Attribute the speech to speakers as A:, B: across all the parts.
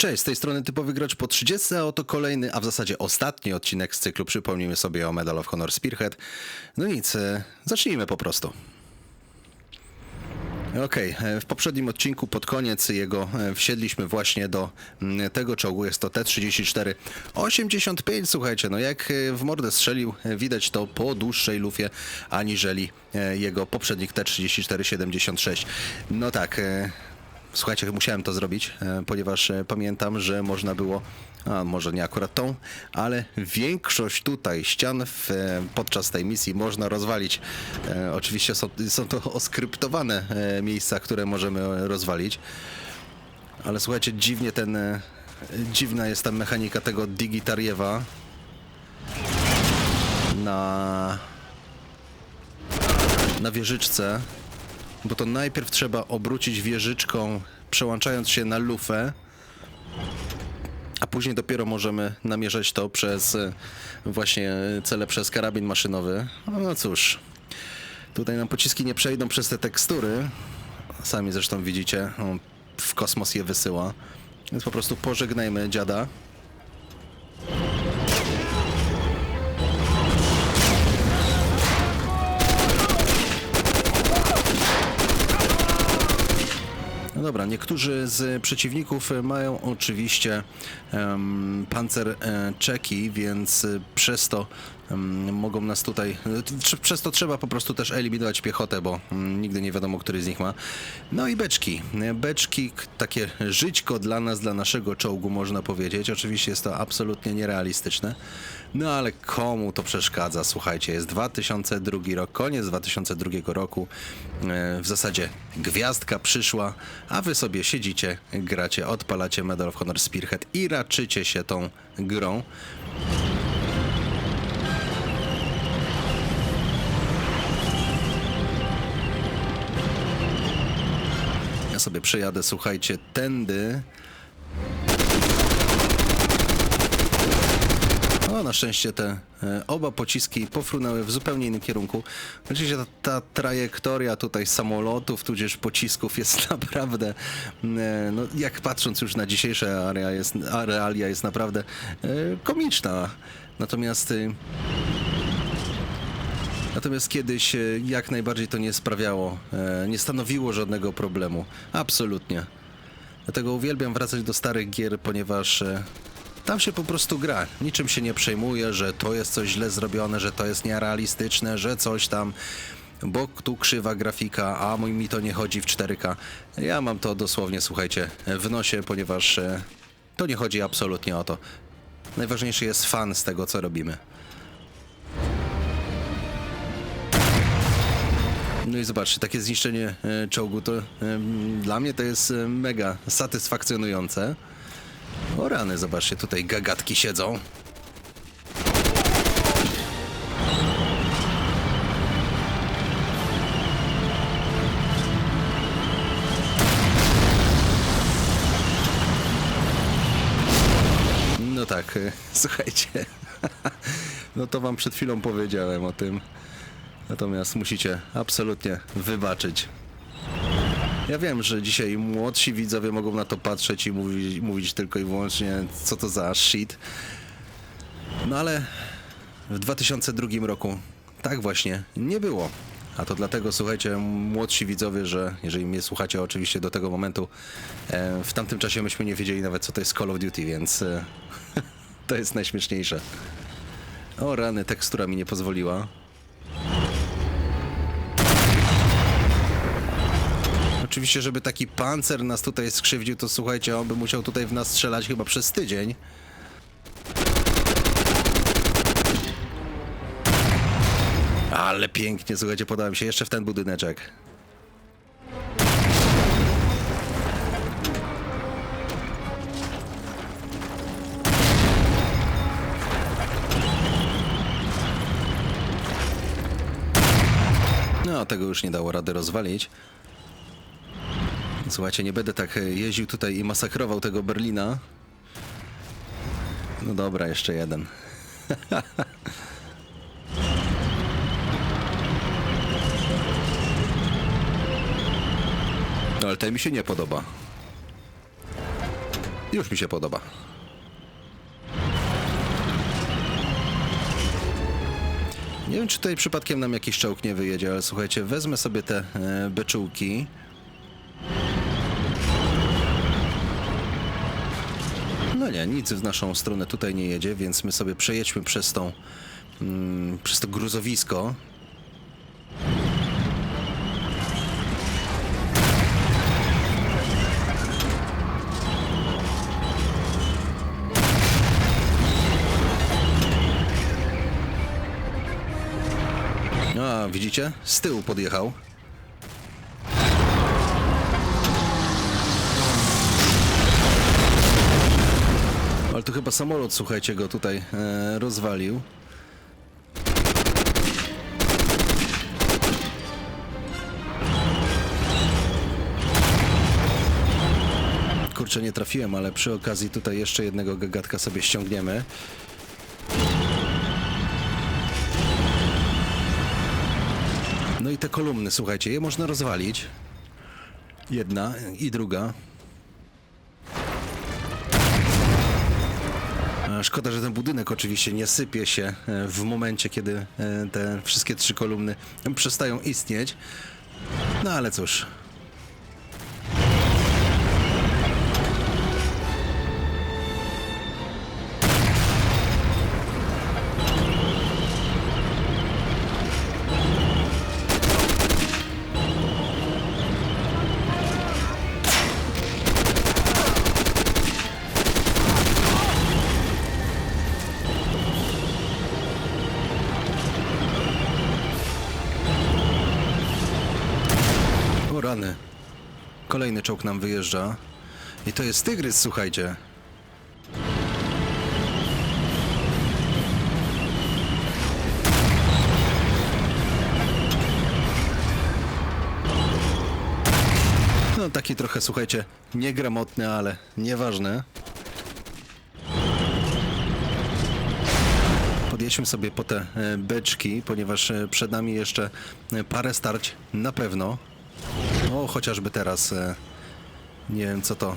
A: Cześć, z tej strony typowy gracz po 30, a oto kolejny, a w zasadzie ostatni odcinek z cyklu. Przypomnijmy sobie o Medal of Honor Spearhead. No nic, e, zacznijmy po prostu. Okej, e, w poprzednim odcinku pod koniec jego e, wsiedliśmy właśnie do tego czołgu, jest to T-34 85, słuchajcie, no jak w mordę strzelił, widać to po dłuższej lufie, aniżeli jego poprzednik T-34 76. No tak, Słuchajcie, musiałem to zrobić, e, ponieważ e, pamiętam, że można było, a może nie akurat tą, ale większość tutaj ścian w, e, podczas tej misji można rozwalić. Oczywiście są, są to oskryptowane miejsca, które możemy rozwalić, ale słuchajcie, dziwnie ten, dziwna jest ta mechanika tego Digitariewa. Na na wieżyczce, bo to najpierw trzeba obrócić wieżyczką, przełączając się na lufę, a później dopiero możemy namierzać to przez e, właśnie cele przez karabin maszynowy. No cóż, tutaj nam pociski nie przejdą przez te tekstury. Sami zresztą widzicie, w kosmos je wysyła. Więc po prostu pożegnajmy dziada. Dobra, niektórzy z przeciwników mają oczywiście um, pancerczeki, więc przez to mogą nas tutaj. Przez to trzeba po prostu też eliminować piechotę, bo mm, nigdy nie wiadomo, który z nich ma. No i beczki. Beczki, takie żyćko dla nas, dla naszego czołgu, można powiedzieć. Oczywiście jest to absolutnie nierealistyczne. No ale komu to przeszkadza? Słuchajcie, jest 2002 rok, koniec 2002 roku. E, W zasadzie gwiazdka przyszła, a wy sobie siedzicie, gracie, odpalacie Medal of Honor Spearhead i raczycie się tą grą. Ja sobie przejadę, słuchajcie, tędy. Na szczęście te e, oba pociski pofrunęły w zupełnie innym kierunku. Oczywiście ta, ta trajektoria tutaj samolotów, tudzież pocisków jest naprawdę, e, no, jak patrząc już na dzisiejsze area jest, a realia jest naprawdę e, komiczna. Natomiast Natomiast kiedyś jak najbardziej to nie sprawiało, nie stanowiło żadnego problemu. Absolutnie. Dlatego uwielbiam wracać do starych gier, ponieważ tam się po prostu gra. Niczym się nie przejmuje, że to jest coś źle zrobione, że to jest nierealistyczne, że coś tam. Bo tu krzywa grafika, a mój mi to nie chodzi w 4K. Ja mam to dosłownie, słuchajcie, w nosie, ponieważ e, to nie chodzi absolutnie o to. Najważniejszy jest fan z tego, co robimy. No i zobaczcie, takie zniszczenie e, czołgu to dla mnie to jest e, mega satysfakcjonujące. O rany, zobaczcie, tutaj gagatki siedzą. No tak, e, słuchajcie. No to wam przed chwilą powiedziałem o tym. Natomiast musicie absolutnie wybaczyć. Ja wiem, że dzisiaj młodsi widzowie mogą na to patrzeć i mówić, mówić tylko i wyłącznie, co to za shit. No ale w 2002 roku tak właśnie nie było. A to dlatego, słuchajcie, młodsi widzowie, że jeżeli mnie słuchacie oczywiście do tego momentu, e, w tamtym czasie myśmy nie wiedzieli nawet, co to jest Call of Duty, więc e, to jest najśmieszniejsze. O rany, tekstura mi nie pozwoliła. Oczywiście, żeby taki pancer nas tutaj skrzywdził, to słuchajcie, on by musiał tutaj w nas strzelać chyba przez tydzień. Ale pięknie, słuchajcie, podałem się jeszcze w ten budyneczek. No, tego już nie dało rady rozwalić. Słuchajcie, nie będę tak e, jeździł tutaj i masakrował tego Berlina. No dobra, jeszcze jeden. No ale ten mi się nie podoba. Już mi się podoba. Nie wiem, czy tutaj przypadkiem nam jakiś czołg nie wyjedzie, ale słuchajcie, wezmę sobie te e, beczułki. Nie, nic w naszą stronę tutaj nie jedzie, więc my sobie przejedźmy przez tą, mm, przez to gruzowisko. A, widzicie? Z tyłu podjechał. To samolot, słuchajcie, go tutaj e, rozwalił. Kurczę, nie trafiłem, ale przy okazji tutaj jeszcze jednego gagatka sobie ściągniemy. No i te kolumny, słuchajcie, je można rozwalić. Jedna i druga. Szkoda, że ten budynek oczywiście nie sypie się e, w momencie, kiedy e, te wszystkie trzy kolumny przestają istnieć. No ale cóż. Kolejny czołg nam wyjeżdża. I to jest tygrys, słuchajcie. No taki trochę, słuchajcie, niegramotny, ale nieważne. Podjedźmy sobie po te e, beczki, ponieważ e, przed nami jeszcze e, parę starć na pewno. Chociażby teraz. e, Nie wiem co to.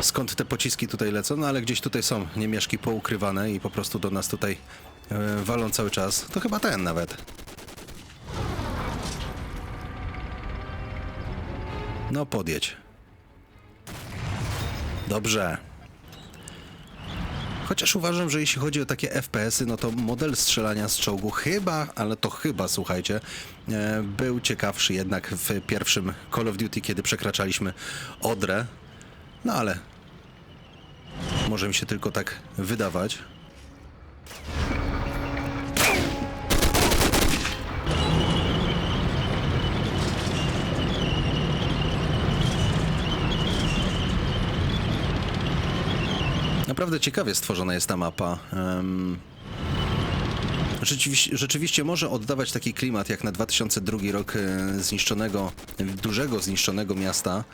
A: Skąd te pociski tutaj lecą? No ale gdzieś tutaj są niemieszki poukrywane i po prostu do nas tutaj e, walą cały czas. To chyba ten nawet. No podjedź. Dobrze. Chociaż uważam, że jeśli chodzi o takie FPS-y, no to model strzelania z czołgu chyba, ale to chyba, słuchajcie, e, był ciekawszy jednak w pierwszym Call of Duty, kiedy przekraczaliśmy Odrę. No ale może mi się tylko tak wydawać. Naprawdę ciekawie stworzona jest ta mapa. Em, Rzeczywiście, rzeczywiście może oddawać taki klimat jak na 2002 rok e, zniszczonego, dużego zniszczonego miasta.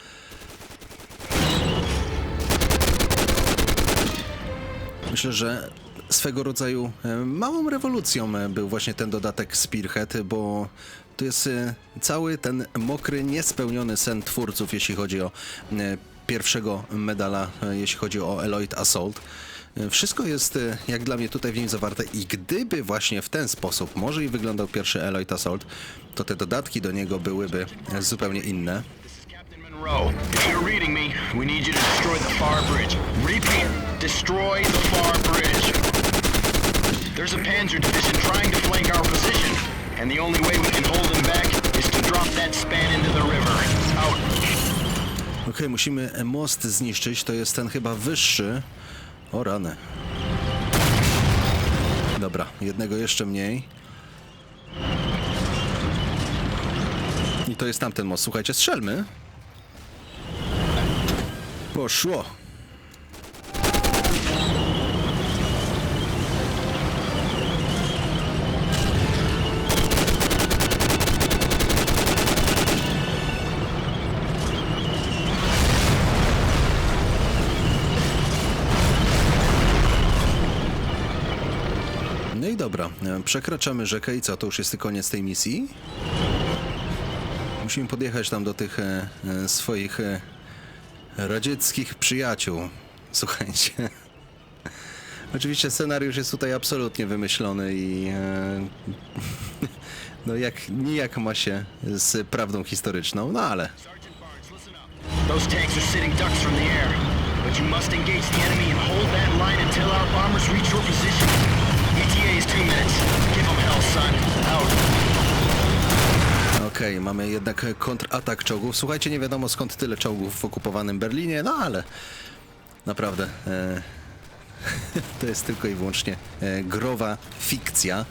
A: Myślę, że swego rodzaju e, małą rewolucją e, był właśnie ten dodatek Spearhead, bo to jest cały ten mokry, niespełniony sen twórców, jeśli chodzi o pierwszego medala, e, jeśli chodzi o Eloyd Assault. E, Wszystko jest e, jak dla mnie tutaj w nim zawarte i gdyby właśnie w ten sposób może i wyglądał pierwszy Eloyd Assault, to te dodatki do niego byłyby zupełnie inne.
B: There's a Panzer division trying to flank our position, and the only way we can hold them back is to drop that span into the river. Out.
A: Okej, musimy most zniszczyć, to jest ten chyba wyższy. O rany. Dobra, jednego jeszcze mniej. I to jest tamten most. Słuchajcie, strzelmy. Poszło. Dobra, e, przekraczamy rzekę i co, to już jest koniec tej misji? Musimy podjechać tam do tych e, e, swoich e, radzieckich przyjaciół. Słuchajcie. Oczywiście scenariusz jest tutaj absolutnie wymyślony i e, no jak nijak ma się z prawdą historyczną, no ale.
B: Those tanks are sitting ducks from the air, but you must engage the enemy and hold that line until our bombers reach your position.
A: Okej, mamy jednak kontratak czołgów. Słuchajcie, nie wiadomo skąd tyle czołgów w okupowanym Berlinie, no ale naprawdę e, to jest tylko i wyłącznie e, growa fikcja.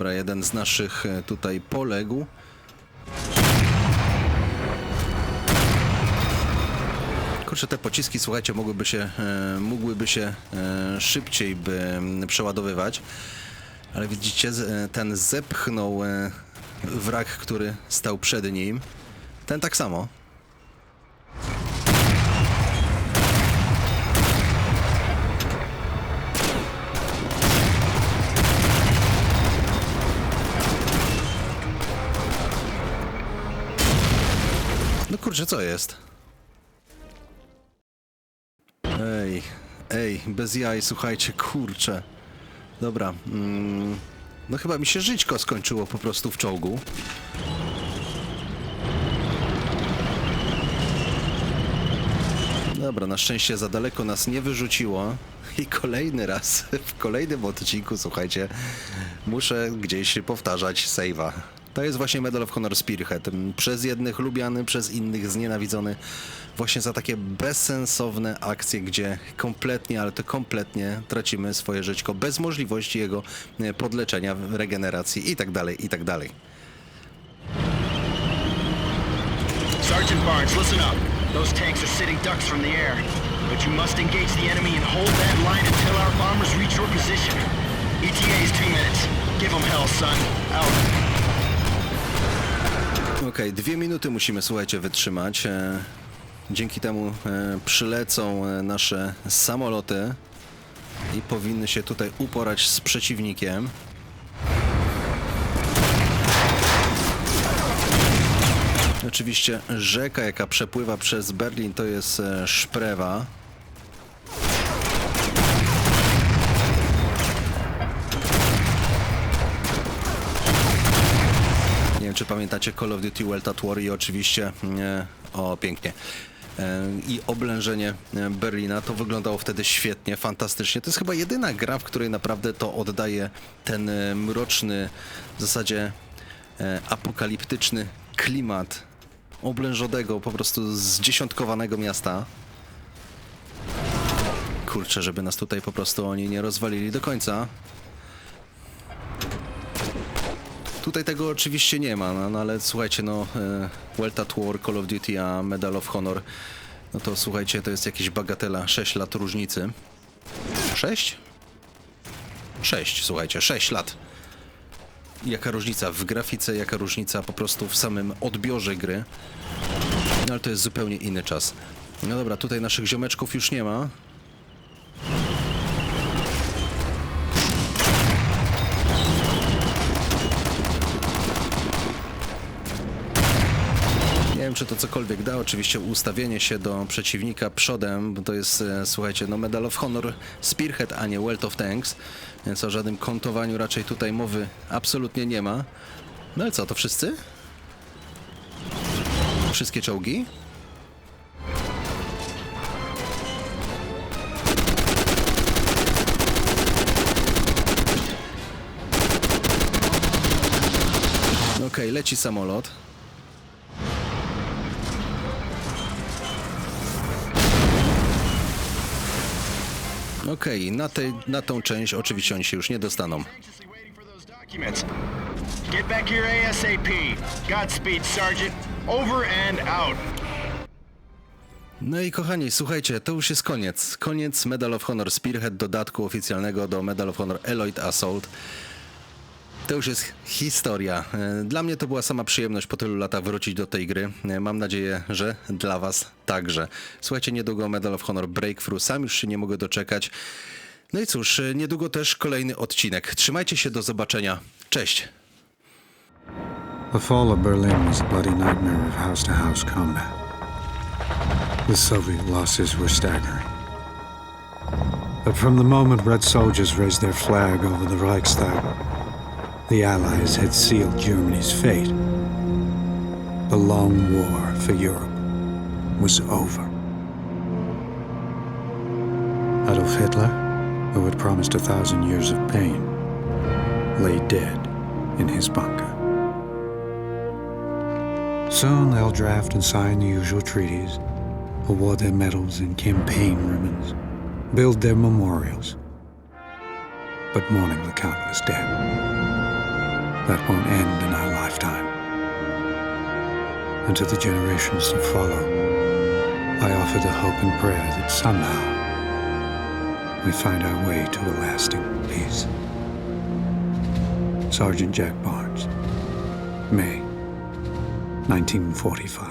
A: Dobra, jeden naszych e, tutaj poległ. Kurczę, te pociski, słuchajcie, mogłyby się, e, mógłby się e, szybciej by przeładowywać. Ale widzicie, ten zepchnął wrak, który stał przed nim. Ten tak samo. Kurczę, co jest? Ej, ej, bez jaj, słuchajcie, kurczę. Dobra, mm, no chyba mi się żyćko skończyło po prostu w czołgu. Dobra, na szczęście za daleko nas nie wyrzuciło. I kolejny raz, w kolejnym odcinku, słuchajcie, muszę gdzieś powtarzać save'a. To jest właśnie Medal of Honor Spearhead. Przez jednych lubiany, przez innych znienawidzony. Właśnie za takie bezsensowne akcje, gdzie kompletnie, ale to kompletnie tracimy swoje żyćko bez możliwości jego e, podleczenia, regeneracji i tak dalej, i tak.
B: Sergeant Barnes, listen up. Those tanks are sitting ducks from the air, but you must engage the enemy and hold that line until our bombers reach your position. ETA is two minutes. Give them hell, son. Out.
A: Okej, dwie minuty musimy, słuchajcie, wytrzymać. E, dzięki temu e, przylecą e, nasze samoloty i powinny się tutaj uporać z przeciwnikiem. Oczywiście rzeka, jaka przepływa przez Berlin, to jest Szprewa. Pamiętacie Call of Duty World at War i oczywiście, e, o pięknie, e, i oblężenie e, Berlina. To wyglądało wtedy świetnie, fantastycznie. To jest chyba jedyna gra, w której naprawdę to oddaje ten mroczny, w zasadzie apokaliptyczny klimat oblężonego, po prostu zdziesiątkowanego miasta. Kurczę, żeby nas tutaj po prostu oni nie rozwalili do końca. Tutaj tego oczywiście nie ma, no, no ale słuchajcie, no e, World War, Call of Duty, a Medal of Honor, no to słuchajcie, to jest jakieś bagatela, 6 lat różnicy. 6? 6, słuchajcie, 6 lat. Jaka różnica w grafice, jaka różnica po prostu w samym odbiorze gry. No ale to jest zupełnie inny czas. No dobra, tutaj naszych ziomeczków już nie ma. Czy to cokolwiek da. Oczywiście ustawienie się do przeciwnika przodem, bo to jest, e, słuchajcie, no Medal of Honor Spearhead, a nie World of Tanks, więc o żadnym kontowaniu raczej tutaj mowy absolutnie nie ma. No ale co, to wszyscy? Wszystkie czołgi? Okej, leci samolot. Okej, na, tej, na tą część oczywiście oni się już nie dostaną.
B: Get back here ASAP. Godspeed, Sergeant. Over and out.
A: No i kochani, słuchajcie, to już jest koniec. Koniec Medal of Honor Spearhead, dodatku oficjalnego do Medal of Honor Eloyd Assault. To już jest historia. E, Dla mnie to była sama przyjemność po tylu latach wrócić do tej gry. E, Mam nadzieję, że dla Was także. Słuchajcie, niedługo Medal of Honor Breakthrough, sam już się nie mogę doczekać. No i cóż, e, niedługo też kolejny odcinek. Trzymajcie się, do zobaczenia. Cześć!
C: The fall of Berlin was a bloody nightmare of house to house combat. The Soviet losses were staggering. But from the moment Red soldiers raised their flag over the Reichstag, the Allies had sealed Germany's fate. The long war for Europe was over. Adolf Hitler, who had promised a thousand years of pain, lay dead in his bunker. Soon they'll draft and sign the usual treaties, award their medals and campaign ribbons, build their memorials. But mourning the countless dead, that won't end in our lifetime. And to the generations to follow, I offer the hope and prayer that somehow we find our way to a lasting peace. Sergeant Jack Barnes, May 1945.